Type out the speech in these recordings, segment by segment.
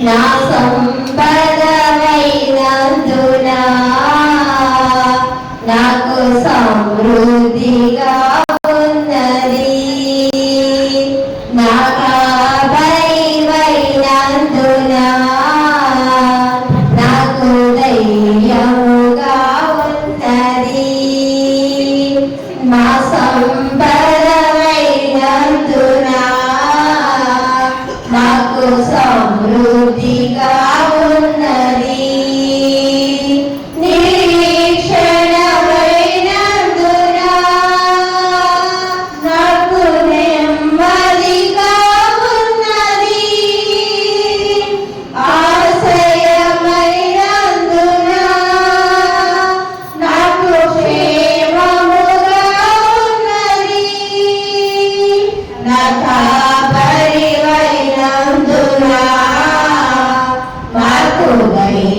Now some Mudita Unna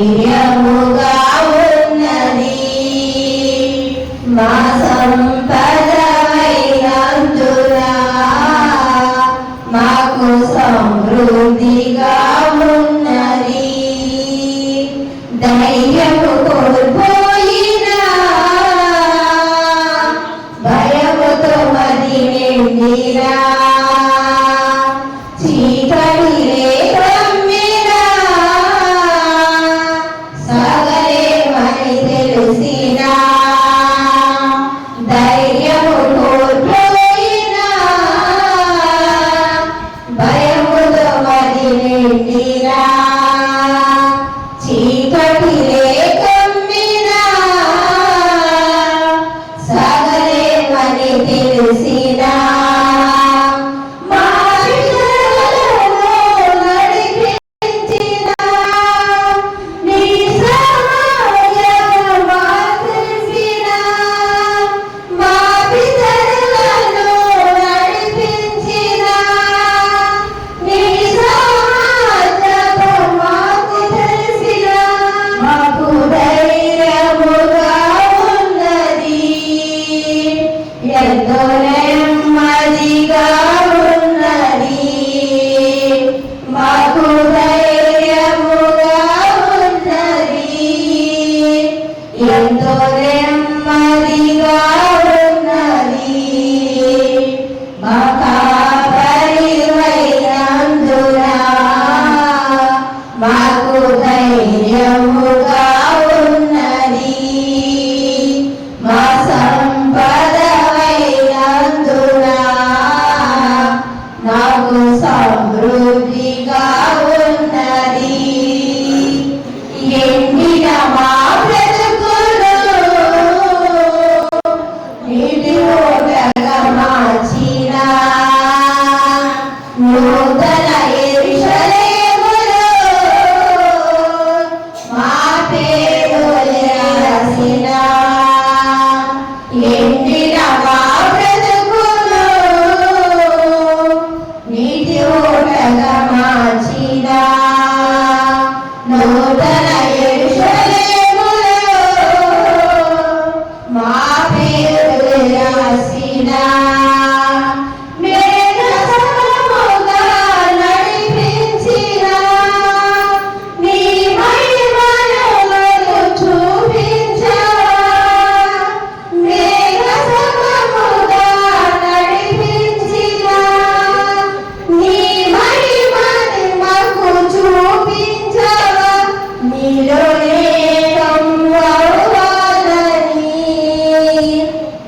దివ్యముగా ఉన్నది. మా సంపదమైనందున మాకు సమృద్ధి பகமாச்சி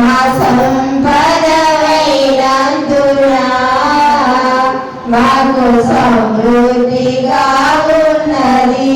మా సంపద వైరాంతురా మాకు సమృద్ధిగా ఉన్నది.